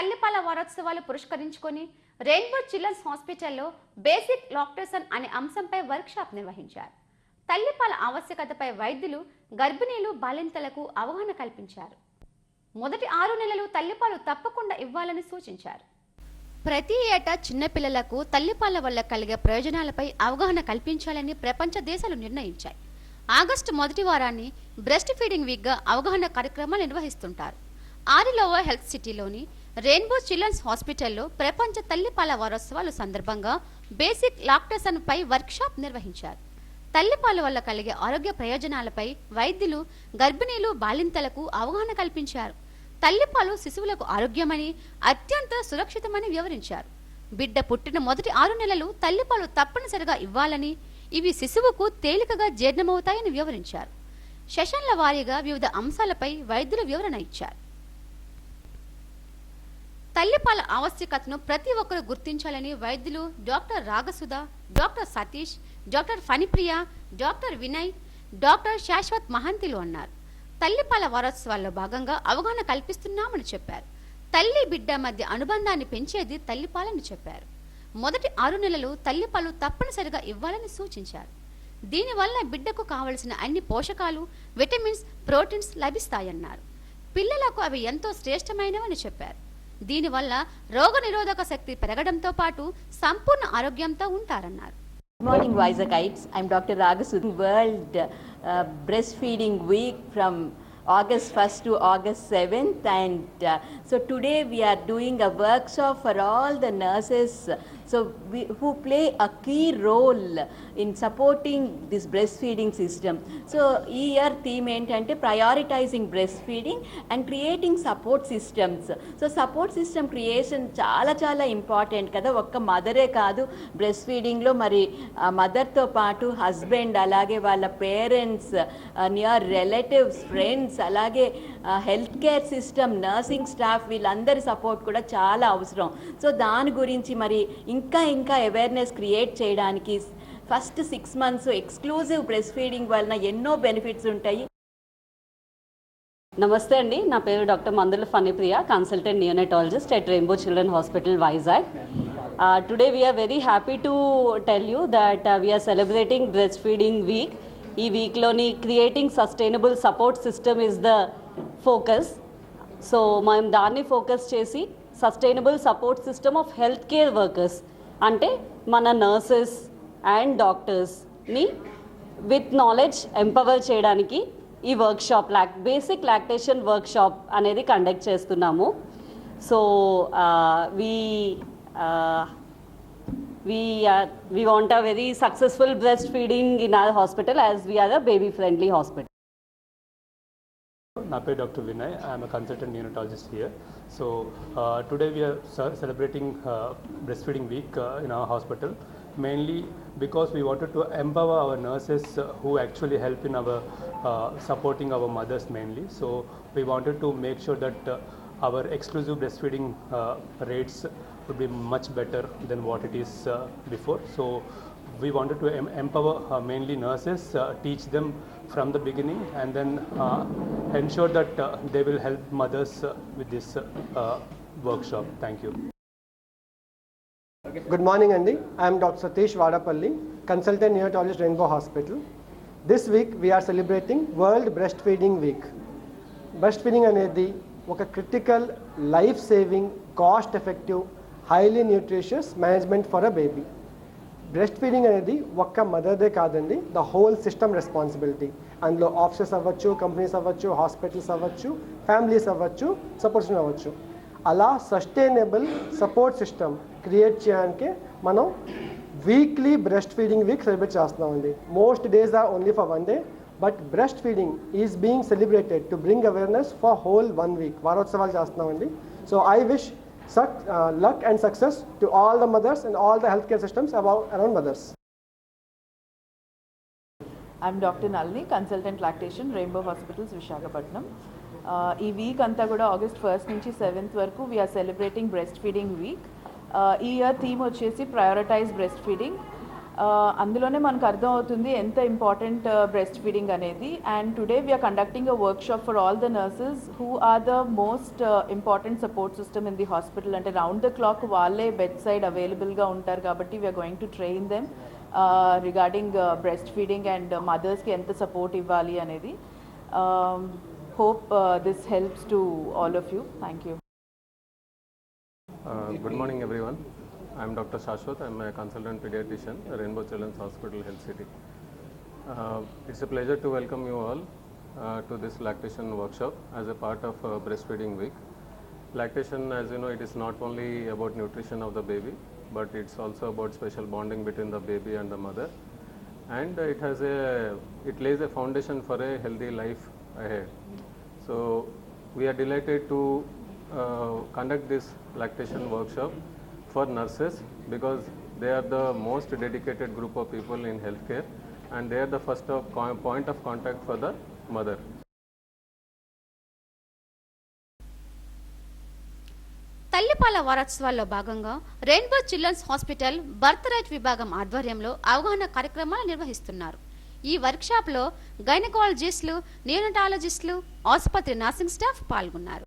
తల్లిపాల వారోత్సవాలు పురస్కరించుకొని రెయిన్బో చిల్డ్రన్స్ హాస్పిటల్లో బేసిక్ లాక్టేషన్ అనే అంశంపై వర్క్షాప్ నిర్వహించారు. తల్లిపాల ఆవశ్యకతపై వైద్యులు గర్భిణీలు బాలింతలకు అవగాహన కల్పించారు. మొదటి ఆరు నెలలు తల్లిపాలు తప్పకుండా ఇవ్వాలని సూచించారు. ప్రతి ఏటా చిన్నపిల్లలకు తల్లిపాల వల్ల కలిగే ప్రయోజనాలపై అవగాహన కల్పించాలని ప్రపంచ దేశాలు నిర్ణయించాయి. ఆగస్టు మొదటి వారాన్ని బ్రెస్ట్ ఫీడింగ్ వీక్గా అవగాహన కార్యక్రమాలు నిర్వహిస్తుంటారు. ఆరిలోవా హెల్త్ సిటీలోని రెయిన్బో చిల్డ్రన్స్ హాస్పిటల్లో ప్రపంచ తల్లిపాల వారోత్సవాలు సందర్భంగా బేసిక్ లాక్టసన్ పై వర్క్షాప్ నిర్వహించారు. తల్లిపాల వల్ల కలిగే ఆరోగ్య ప్రయోజనాలపై వైద్యులు గర్భిణీలు బాలింతలకు అవగాహన కల్పించారు. తల్లిపాలు శిశువులకు ఆరోగ్యమని అత్యంత సురక్షితమని వివరించారు. బిడ్డ పుట్టిన మొదటి ఆరు నెలలు తల్లిపాలు తప్పనిసరిగా ఇవ్వాలని ఇవి శిశువుకు తేలికగా జీర్ణమవుతాయని వివరించారు. సెషన్ల వారీగా వివిధ అంశాలపై వైద్యులు వివరణ ఇచ్చారు. తల్లిపాల ఆవశ్యకతను ప్రతి ఒక్కరూ గుర్తించాలని వైద్యులు doctor Ragasudha doctor Satish doctor Phanipriya doctor Vinay doctor Shashwat మహంతిలు అన్నారు. తల్లిపాల వారోత్సవాల్లో భాగంగా అవగాహన కల్పిస్తున్నామని చెప్పారు. తల్లి బిడ్డ మధ్య అనుబంధాన్ని పెంచేది తల్లిపాలని చెప్పారు. మొదటి ఆరు నెలలు తల్లిపాలు తప్పనిసరిగా ఇవ్వాలని సూచించారు. దీనివల్ల బిడ్డకు కావలసిన అన్ని పోషకాలు విటమిన్స్ ప్రోటీన్స్ లభిస్తాయన్నారు. పిల్లలకు అవి ఎంతో శ్రేష్టమైనవని చెప్పారు. దీనివల్ల రోగ నిరోధక శక్తి పెరగడంతో పాటు సంపూర్ణ ఆరోగ్యంతో ఉంటారన్నారు. Morning Vizag it's I'm doctor Ragasu world breast feeding week from August 1st to August 7th. And uh, so today we are doing a workshop for all the nurses so we, who play a key role in supporting this breastfeeding system. So ఈ year theme ఏంటంటే prioritising breast feeding and creating support systems so support system creation చాలా చాలా important కదా ఒక్క మదరే కాదు breast ఫీడింగ్లో మరి మదర్తో పాటు husband అలాగే వాళ్ళ పేరెంట్స్ నియర్ రిలేటివ్స్ ఫ్రెండ్స్ అలాగే health care system nursing staff వీళ్ళందరి సపోర్ట్ కూడా చాలా అవసరం. సో దాని గురించి మరి ఇంకా ఇంకా అవేర్నెస్ క్రియేట్ చేయడానికి first six months exclusive breast feeding వలన ఎన్నో బెనిఫిట్స్ ఉంటాయి. నమస్తే అండి. నా పేరు doctor Mandula Phanipriya consultant neonatologist at rainbow children hospital Vizag today we are very happy to tell you that we are celebrating breast feeding week ఈ వీక్లోని creating sustainable support system is the focus so మనం దాన్ని focus చేసి sustainable support system of health care workers అంటే మన nurses and డాక్టర్స్ని with knowledge empower చేయడానికి ఈ workshop లాక్ బేసిక్ లాక్టేషన్ వర్క్షాప్ అనేది కండక్ట్ చేస్తున్నాము. So we we are we want a very successful breastfeeding in our hospital as we are a baby friendly hospital నా పేరు doctor Vinay I'm consultant neonatologist here so today we are celebrating breast feeding week in our hospital mainly because we wanted to empower our nurses uh, who actually help in our uh, supporting our mothers mainly so we wanted to make sure that uh, our exclusive breastfeeding uh, rates would be much better than what it is uh, before so we wanted to em- empower uh, mainly nurses, uh, teach them from the beginning, and then uh, ensure that uh, they will help mothers uh, with this uh, uh, workshop. Thank you. Good morning, Andy. I am Dr. Satish Vadapalli, consultant neonatologist Rainbow Hospital. This week we are celebrating World Breastfeeding Week. Breastfeeding అనేది ఒక critical life saving cost effective highly nutritious management for a baby breast feeding అనేది ఒక్క మదర్దే కాదండి the whole system responsibility అందులో offices అవ్వచ్చు companies అవ్వచ్చు hospitals అవ్వచ్చు ఫ్యామిలీస్ అవ్వచ్చు సపోర్ట్స్ అవ్వచ్చు. అలా సస్టైనబుల్ సపోర్ట్ సిస్టమ్ క్రియేట్ చేయడానికి మనం weekly breast feeding week celebrate చేస్తున్నామండి. Most days are only for one day but breast feeding is being celebrated to bring awareness for whole one week వారోత్సవాలు చేస్తున్నామండి so I wish suck luck and success to all the mothers and all the health care systems about around mothers I'm doctor Nalini consultant lactation rainbow hospitals Visakhapatnam ఈ week అంతా కూడా August first నుంచి seventh వరకు we are celebrating breast feeding week ఈ year theme వచ్చేసి prioritise breast feeding అందులోనే మనకు అర్థం అవుతుంది ఎంత ఇంపార్టెంట్ బ్రెస్ట్ ఫీడింగ్ అనేది. And today we are conducting a workshop for all the nurses who are the most important support system in the hospital అంటే round the clock వాళ్ళే bed side అవైలబుల్గా ఉంటారు కాబట్టి we are going to train them regarding breast feeding and మదర్స్కి ఎంత support ఇవ్వాలి అనేది. Hope this helps to all of you thank you good morning everyone. I'm Dr. Shashwat. I'm a consultant pediatrician, Rainbow Children's Hospital, Health City. Uh, It's a pleasure to welcome you all uh, to this lactation workshop as a part of uh, Breastfeeding Week. Lactation, as you know, it is not only about nutrition of the baby, but it's also about special bonding between the baby and the mother. And it has a, it lays a foundation for a healthy life ahead. So we are delighted to uh, conduct this lactation workshop for nurses because they are the most dedicated group of people in healthcare and they are the first of co- point of contact for the mother. తల్లిపాల వారోత్సవాల్లో భాగంగా rainbow children's hospital birth right విభాగం ఆధ్వర్యంలో అవగాహన కార్యక్రమాలు నిర్వహిస్తున్నారు ఈ వర్క్షాప్లో గైనకాలజిస్టులు నియోనటాలజిస్టులు ఆసుపత్రి నర్సింగ్ స్టాఫ్ పాల్గొన్నారు